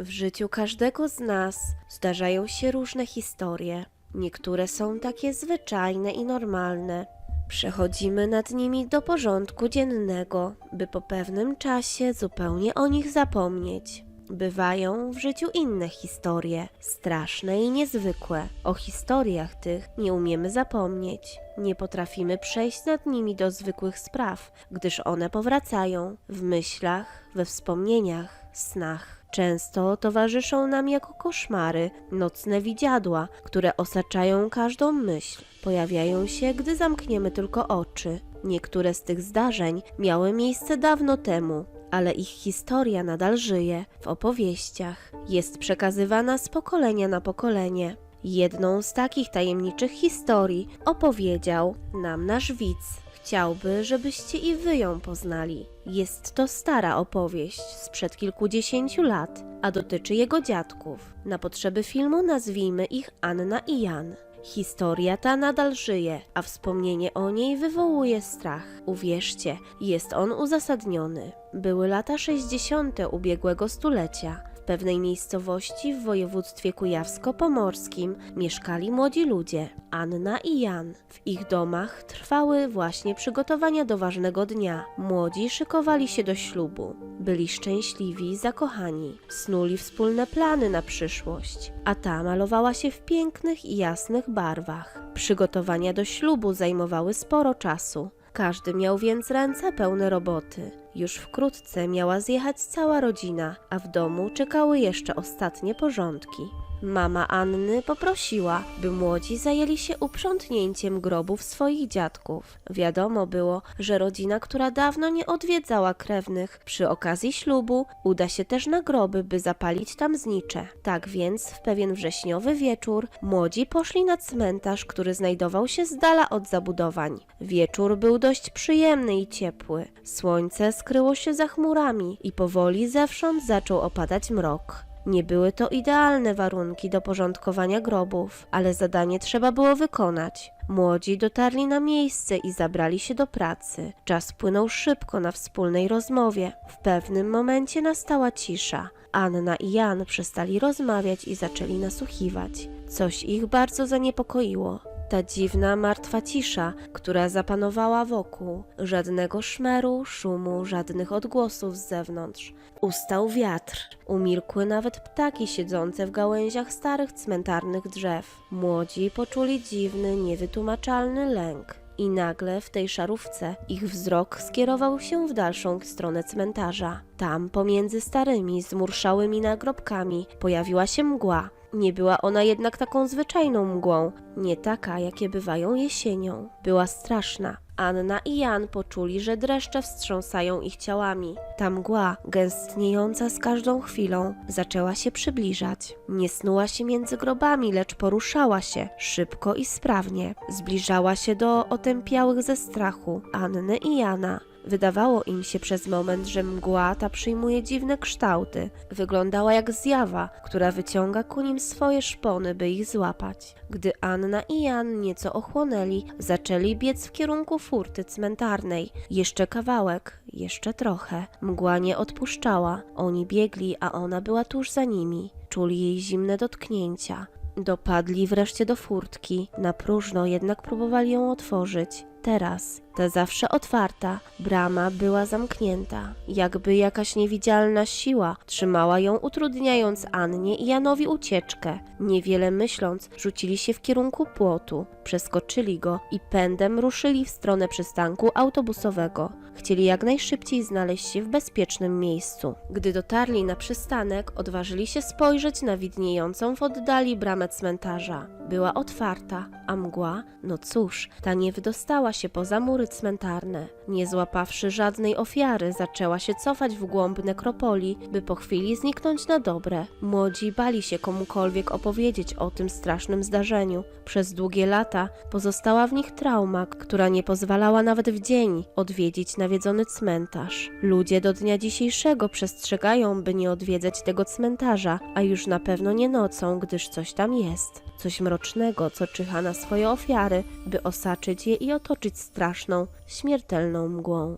W życiu każdego z nas zdarzają się różne historie. Niektóre są takie zwyczajne i normalne. Przechodzimy nad nimi do porządku dziennego, by po pewnym czasie zupełnie o nich zapomnieć. Bywają w życiu inne historie, straszne i niezwykłe. O historiach tych nie umiemy zapomnieć. Nie potrafimy przejść nad nimi do zwykłych spraw, gdyż one powracają w myślach, we wspomnieniach, snach. Często towarzyszą nam jako koszmary, nocne widziadła, które osaczają każdą myśl. Pojawiają się, gdy zamkniemy tylko oczy. Niektóre z tych zdarzeń miały miejsce dawno temu, ale ich historia nadal żyje w opowieściach. Jest przekazywana z pokolenia na pokolenie. Jedną z takich tajemniczych historii opowiedział nam nasz widz. Chciałby, żebyście i wy ją poznali. Jest to stara opowieść sprzed kilkudziesięciu lat, a dotyczy jego dziadków. Na potrzeby filmu nazwijmy ich Anna i Jan. Historia ta nadal żyje, a wspomnienie o niej wywołuje strach. Uwierzcie, jest on uzasadniony. Były lata 60. ubiegłego stulecia. Pewnej miejscowości w województwie kujawsko-pomorskim mieszkali młodzi ludzie, Anna i Jan. W ich domach trwały właśnie przygotowania do ważnego dnia. Młodzi szykowali się do ślubu. Byli szczęśliwi, zakochani. Snuli wspólne plany na przyszłość, a ta malowała się w pięknych i jasnych barwach. Przygotowania do ślubu zajmowały sporo czasu. Każdy miał więc ręce pełne roboty. Już wkrótce miała zjechać cała rodzina, a w domu czekały jeszcze ostatnie porządki. Mama Anny poprosiła, by młodzi zajęli się uprzątnięciem grobów swoich dziadków. Wiadomo było, że rodzina, która dawno nie odwiedzała krewnych, przy okazji ślubu uda się też na groby, by zapalić tam znicze. Tak więc w pewien wrześniowy wieczór młodzi poszli na cmentarz, który znajdował się z dala od zabudowań. Wieczór był dość przyjemny i ciepły. Słońce skryło się za chmurami i powoli zewsząd zaczął opadać mrok. Nie były to idealne warunki do porządkowania grobów, ale zadanie trzeba było wykonać. Młodzi dotarli na miejsce i zabrali się do pracy. Czas płynął szybko na wspólnej rozmowie. W pewnym momencie nastała cisza. Anna i Jan przestali rozmawiać i zaczęli nasłuchiwać. Coś ich bardzo zaniepokoiło. Ta dziwna, martwa cisza, która zapanowała wokół. Żadnego szmeru, szumu, żadnych odgłosów z zewnątrz. Ustał wiatr. Umilkły nawet ptaki siedzące w gałęziach starych cmentarnych drzew. Młodzi poczuli dziwny, niewytłumaczalny lęk. I nagle w tej szarówce ich wzrok skierował się w dalszą stronę cmentarza. Tam, pomiędzy starymi, zmurszałymi nagrobkami, pojawiła się mgła. Nie była ona jednak taką zwyczajną mgłą, nie taka, jakie bywają jesienią. Była straszna. Anna i Jan poczuli, że dreszcze wstrząsają ich ciałami. Ta mgła, gęstniejąca z każdą chwilą, zaczęła się przybliżać. Nie snuła się między grobami, lecz poruszała się szybko i sprawnie. Zbliżała się do otępiałych ze strachu Anny i Jana. Wydawało im się przez moment, że mgła ta przyjmuje dziwne kształty. Wyglądała jak zjawa, która wyciąga ku nim swoje szpony, by ich złapać. Gdy Anna i Jan nieco ochłonęli, zaczęli biec w kierunku furty cmentarnej. Jeszcze kawałek, jeszcze trochę. Mgła nie odpuszczała. Oni biegli, a ona była tuż za nimi. Czuli jej zimne dotknięcia. Dopadli wreszcie do furtki. Na próżno jednak próbowali ją otworzyć. Teraz, ta zawsze otwarta, brama była zamknięta. Jakby jakaś niewidzialna siła trzymała ją, utrudniając Annie i Janowi ucieczkę. Niewiele myśląc, rzucili się w kierunku płotu, przeskoczyli go i pędem ruszyli w stronę przystanku autobusowego. Chcieli jak najszybciej znaleźć się w bezpiecznym miejscu. Gdy dotarli na przystanek, odważyli się spojrzeć na widniejącą w oddali bramę cmentarza. Była otwarta, a mgła, no cóż, ta nie wydostała się poza mury cmentarne. Nie złapawszy żadnej ofiary, zaczęła się cofać w głąb nekropolii, by po chwili zniknąć na dobre. Młodzi bali się komukolwiek opowiedzieć o tym strasznym zdarzeniu. Przez długie lata pozostała w nich trauma, która nie pozwalała nawet w dzień odwiedzić nawiedzony cmentarz. Ludzie do dnia dzisiejszego przestrzegają, by nie odwiedzać tego cmentarza, a już na pewno nie nocą, gdyż coś tam jest. Coś mrocznego, co czyha na swoje ofiary, by osaczyć je i otoczyć straszną, śmiertelną mgłą.